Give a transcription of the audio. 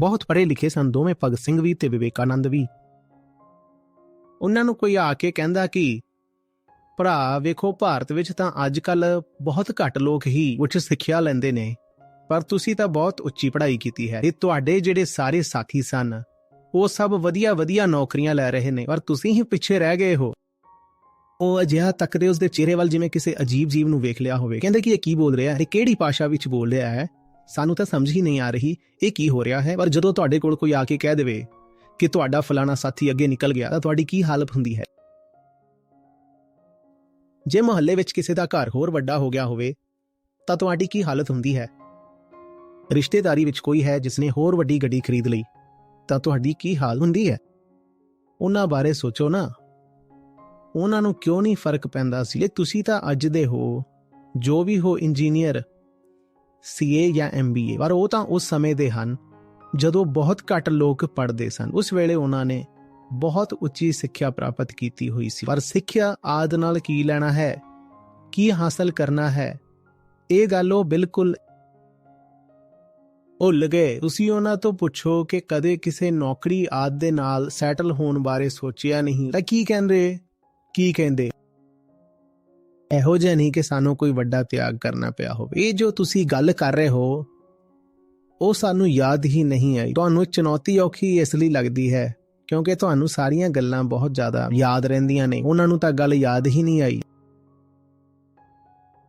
ਬਹੁਤ ਪੜ੍ਹੇ ਲਿਖੇ ਸਨ, ਦੋਵੇਂ ਭਗਤ ਸਿੰਘ ਵੀ ਤੇ ਵਿਵੇਕਾਨੰਦ ਵੀ। ਉਹਨਾਂ ਨੂੰ ਕੋਈ ਆ ਕੇ ਕਹਿੰਦਾ ਕਿ, ਭਰਾ, ਵੇਖੋ, ਭਾਰਤ ਵਿੱਚ ਤਾਂ ਅੱਜ ਕੱਲ ਬਹੁਤ ਘੱਟ ਲੋਕ ਹੀ ਉੱਚ ਸਿੱਖਿਆ ਲੈਂਦੇ ਨੇ, ਪਰ ਤੁਸੀਂ ਤਾਂ ਬਹੁਤ ਉੱਚੀ ਪੜ੍ਹਾਈ ਕੀਤੀ ਹੈ। ਤੇ ਤੁਹਾਡੇ ਜਿਹੜੇ ਸਾਰੇ ਸਾਥੀ ਸਨ, ਉਹ ਸਭ ਵਧੀਆ ਵਧੀਆ ਨੌਕਰੀਆਂ ਲੈ ਰਹੇ ਨੇ, ਪਰ ਤੁਸੀਂ ਹੀ ਪਿੱਛੇ ਰਹਿ ਗਏ ਹੋ। ਉਹ ਅਜਿਹਾ ਤੱਕਦੇ ਉਸਦੇ ਚਿਹਰੇ ਵੱਲ ਜਿਵੇਂ ਕਿਸੇ ਅਜੀਬ ਜੀਵ ਨੂੰ ਵੇਖ ਲਿਆ ਹੋਵੇ। ਕਹਿੰਦੇ ਕਿ ਇਹ ਕੀ ਬੋਲ ਰਿਹਾ ਹੈ? ਇਹ ਕਿਹੜੀ ਭਾਸ਼ਾ ਵਿੱਚ ਬੋਲ ਰਿਹਾ ਹੈ? ਸਾਨੂੰ ਤਾਂ ਸਮਝ ਹੀ ਨਹੀਂ ਆ ਰਹੀ ਇਹ ਕੀ ਹੋ ਰਿਹਾ ਹੈ। ਪਰ ਜਦੋਂ ਤੁਹਾਡੇ ਕੋਲ ਕੋਈ ਆ ਕੇ ਕਹਿ ਦੇਵੇ ਕਿ ਤੁਹਾਡਾ ਫਲਾਣਾ ਸਾਥੀ ਅੱਗੇ ਨਿਕਲ ਗਿਆ, ਤਾਂ ਤੁਹਾਡੀ ਕੀ ਹਾਲਤ ਹੁੰਦੀ ਹੈ? ਜੇ ਮੁਹੱਲੇ ਵਿੱਚ ਕਿਸੇ ਦਾ ਘਰ ਹੋਰ ਵੱਡਾ ਹੋ ਗਿਆ ਹੋਵੇ, ਤਾਂ ਤੁਹਾਡੀ ਕੀ ਹਾਲਤ ਹੁੰਦੀ ਹੈ? ਰਿਸ਼ਤੇਦਾਰੀ ਵਿੱਚ ਕੋਈ ਹੈ ਜਿਸਨੇ ਹੋਰ ਵੱਡੀ ਗੱਡੀ ਖਰੀਦ ਲਈ, ਤਾਂ ਤੁਹਾਡੀ ਕੀ ਹਾਲ ਹੁੰਦੀ ਹੈ? ਉਹਨਾਂ ਬਾਰੇ ਸੋਚੋ ਨਾ। ਉਹਨਾਂ ਨੂੰ ਕਿਉਂ ਨਹੀਂ ਫ਼ਰਕ ਪੈਂਦਾ ਸੀ? ਇਹ ਤੁਸੀਂ ਤਾਂ ਅੱਜ ਦੇ ਹੋ, ਜੋ ਵੀ ਹੋ ਇੰਜੀਨੀਅਰ ਸੀਏ ਜਾਂ ਐਮਬੀਏ ਪਰ ਉਹ ਤਾਂ ਉਸ ਸਮੇਂ ਦੇ ਹਨ ਜਦੋਂ ਬਹੁਤ ਘੱਟ ਲੋਕ ਪੜ੍ਹਦੇ ਸਨ। ਉਸ ਵੇਲੇ ਉਹਨਾਂ ਨੇ ਬਹੁਤ ਉੱਚੀ ਸਿੱਖਿਆ ਪ੍ਰਾਪਤ ਕੀਤੀ ਹੋਈ ਸੀ। ਪਰ ਸਿੱਖਿਆ ਆਦ ਨਾਲ ਕੀ ਲੈਣਾ ਹੈ? ਕੀ ਹਾਸਲ ਕਰਨਾ ਹੈ? ਇਹ ਗੱਲ ਉਹ ਬਿਲਕੁਲ ਭੁੱਲ ਗਏ। ਤੁਸੀਂ ਉਹਨਾਂ ਤੋਂ ਪੁੱਛੋ ਕਿ ਕਦੇ ਕਿਸੇ ਨੌਕਰੀ ਆਦ ਦੇ ਨਾਲ ਸੈਟਲ ਹੋਣ ਬਾਰੇ ਸੋਚਿਆ ਨਹੀਂ। ਤਾਂ ਕੀ ਕਹਿੰਦੇ? ਕੀ ਕਹਿੰਦੇ? ਇਹੋ ਜਿਹਾ ਨਹੀਂ ਕਿ ਸਾਨੂੰ ਕੋਈ ਵੱਡਾ ਤਿਆਗ ਕਰਨਾ ਪਿਆ ਹੋਵੇ। ਇਹ ਜੋ ਤੁਸੀਂ ਗੱਲ ਕਰ ਰਹੇ ਹੋ, ਉਹ ਸਾਨੂੰ ਯਾਦ ਹੀ ਨਹੀਂ ਆਈ। ਤੁਹਾਨੂੰ ਚੁਣੌਤੀ ਔਖੀ ਇਸ ਲਈ ਲੱਗਦੀ ਹੈ, ਕਿਉਂਕਿ ਤੁਹਾਨੂੰ ਸਾਰੀਆਂ ਗੱਲਾਂ ਬਹੁਤ ਜ਼ਿਆਦਾ ਯਾਦ ਰਹਿੰਦੀਆਂ ਨੇ। ਉਹਨਾਂ ਨੂੰ ਤਾਂ ਗੱਲ ਯਾਦ ਹੀ ਨਹੀਂ ਆਈ।